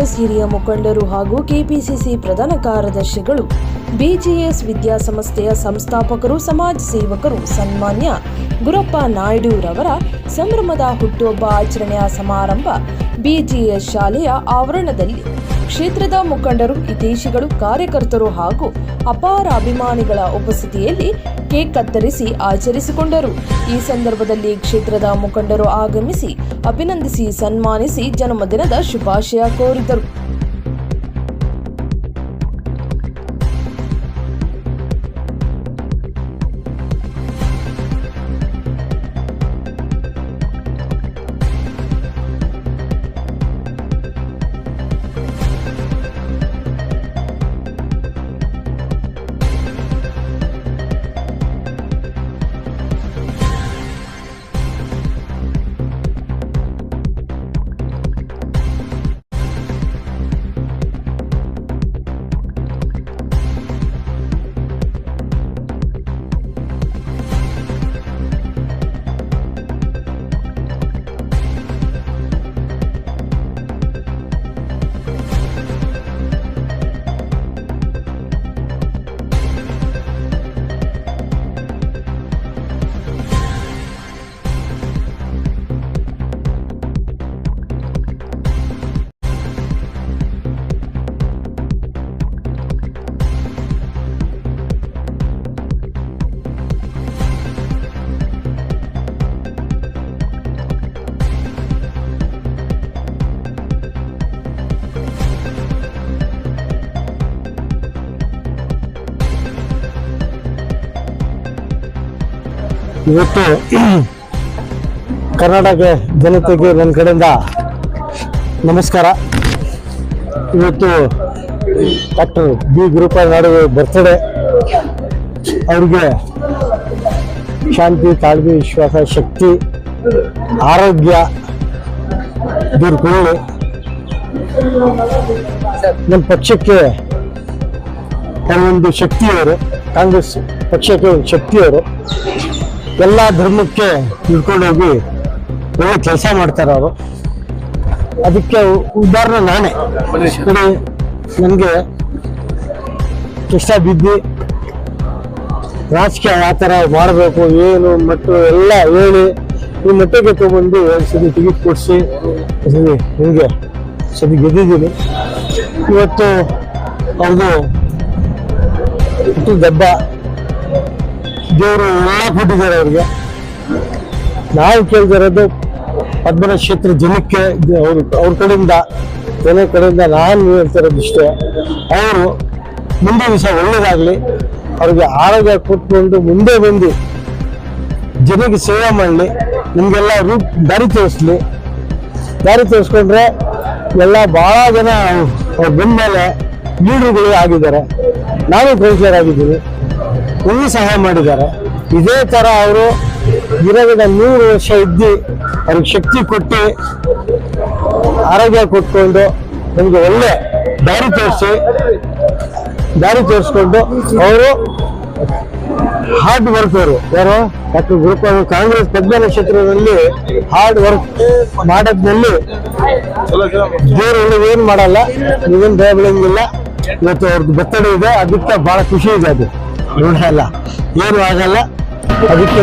ಕಾಂಗ್ರೆಸ್ ಹಿರಿಯ ಮುಖಂಡರು ಹಾಗೂ ಕೆಪಿಸಿಸಿ ಪ್ರಧಾನ ಕಾರ್ಯದರ್ಶಿಗಳು, ಬಿಜಿಎಸ್ ವಿದ್ಯಾಸಂಸ್ಥೆಯ ಸಂಸ್ಥಾಪಕರು, ಸಮಾಜ ಸೇವಕರು, ಸನ್ಮಾನ್ಯ ಗುರಪ್ಪ ನಾಯ್ಡುರವರ ಸಂಭ್ರಮದ ಹುಟ್ಟುಹಬ್ಬ ಆಚರಣೆಯ ಸಮಾರಂಭ ಬಿಜಿಎಸ್ ಶಾಲೆಯ ಆವರಣದಲ್ಲಿ. ಕ್ಷೇತ್ರದ ಮುಖಂಡರು ಹಿತೈಷಿಗಳು ಕಾರ್ಯಕರ್ತರು ಹಾಗೂ ಅಪಾರ ಅಭಿಮಾನಿಗಳ ಉಪಸ್ಥಿತಿಯಲ್ಲಿ ಕೇಕ್ ಕತ್ತರಿಸಿ ಆಚರಿಸಿಕೊಂಡರು. ಈ ಸಂದರ್ಭದಲ್ಲಿ ಕ್ಷೇತ್ರದ ಮುಖಂಡರು ಆಗಮಿಸಿ ಅಭಿನಂದಿಸಿ ಸನ್ಮಾನಿಸಿ ಜನ್ಮದಿನದ ಶುಭಾಶಯ ಕೋರಿದರು. ಇವತ್ತು ಕರ್ನಾಟಕ ಜನತೆಗೆ ನನ್ನ ಕಡೆಯಿಂದ ನಮಸ್ಕಾರ. ಇವತ್ತು ಡಾಕ್ಟರ್ ಬಿ ಗುರುಪ್ಪ ನಾಡು ಬರ್ತಡೆ ಅವ್ರಿಗೆ ಶಾಂತಿ, ತಾಳ್ಮೆ, ವಿಶ್ವಾಸ, ಶಕ್ತಿ, ಆರೋಗ್ಯ ದೂರ್ಕೊಳ್ಳಿ ನಮ್ಮ ಪಕ್ಷಕ್ಕೆ ಒಂದು ಶಕ್ತಿಯವರು, ಕಾಂಗ್ರೆಸ್ ಪಕ್ಷಕ್ಕೆ ಒಂದು ಶಕ್ತಿಯವರು ಎಲ್ಲ ಧರ್ಮಕ್ಕೆ ಹೋಗಿ ಒಳ್ಳೆ ಕೆಲಸ ಮಾಡ್ತಾರೆ ಅವರು. ಅದಕ್ಕೆ ಉದಾಹರಣೆ ನಾನೇ. ನನಗೆ ಕಷ್ಟ ಬಿದ್ದು ರಾಜಕೀಯ ಯಾವ ಥರ ಮಾಡಬೇಕು, ಏನು ಮತ್ತು ಎಲ್ಲ ಹೇಳಿ, ಈ ಮಟ್ಟಕ್ಕೆ ತಗೊಂಡು ಒಂದು ಸದಿ ಟಿಕೆಟ್ ಕೊಡಿಸಿ ಸರಿ ಹಿಂಗೆ ಸರಿ ಗೆದ್ದಿದ್ದೀನಿ. ಇವತ್ತು ಅವ್ರದ್ದು ಹುಟ್ಟಿದ ಹಬ್ಬ. ದೇವರು ಎಲ್ಲ ಕೊಟ್ಟಿದ್ದಾರೆ ಅವ್ರಿಗೆ. ನಾವು ಕೇಳ್ತಿರೋದು ಪದ್ಮನಾಭ ಕ್ಷೇತ್ರ ಜನಕ್ಕೆ ಅವ್ರ ಅವ್ರ ಕಡೆಯಿಂದ ಜನ ಕಡೆಯಿಂದ ನಾನು ಹೇಳ್ತಿರೋದು ಇಷ್ಟೇ. ಅವರು ಮುಂದೆ ದಿವಸ ಒಳ್ಳೇದಾಗಲಿ, ಅವ್ರಿಗೆ ಆರೋಗ್ಯ ಕೊಟ್ಕೊಂಡು ಮುಂದೆ ಬಂದು ಜನಕ್ಕೆ ಸೇವೆ ಮಾಡಲಿ, ನಿಮಗೆಲ್ಲ ರೂಪ್ ದಾರಿ ತೋರಿಸ್ಲಿ. ದಾರಿ ತೋರಿಸ್ಕೊಂಡ್ರೆ ಎಲ್ಲ ಭಾಳ ಜನ ಅವ್ರ ಬಂದ ಮೇಲೆ ಲೀಡರ್ಗಳು ಆಗಿದ್ದಾರೆ. ನಾನು ಕೌನ್ಸಿಲರ್ ಆಗಿದ್ದೀನಿ. ಒಳ್ಳೆ ಸಹಾಯ ಮಾಡಿದ್ದಾರೆ. ಇದೇ ತರ ಅವರು ಇರೋದ ನೂರು ವರ್ಷ ಇದ್ದು ಅವ್ರಿಗೆ ಶಕ್ತಿ ಕೊಟ್ಟು, ಆರೋಗ್ಯ ಕೊಟ್ಕೊಂಡು ನಮಗೆ ಒಳ್ಳೆ ದಾರಿ ತೋರಿಸಿ, ದಾರಿ ತೋರಿಸ್ಕೊಂಡು ಅವರು ಹಾರ್ಡ್ ವರ್ಕ್ ಅವರು. ಯಾರು? ಡಾಕ್ಟರ್ ಕಾಂಗ್ರೆಸ್ ಪದ್ಮ ನಕ್ಷತ್ರದಲ್ಲಿ ಹಾರ್ಡ್ ವರ್ಕ್ ಮಾಡೋದ್ನಲ್ಲಿ ದೇವರು ಏನು ಮಾಡಲ್ಲ, ನೀವೇನು ಭಯ ಬೆಳೆಯಂಗಿಲ್ಲ ಇವತ್ತು ಅವ್ರದ್ದು ಬರ್ತಡೇ ಇದೆ, ಅದಕ್ಕೆ ಬಹಳ ಖುಷಿ ಇದೆ ಅದು. ನೋಡಲ್ಲ ಏನು ಆಗಲ್ಲ? ಅದಕ್ಕೆ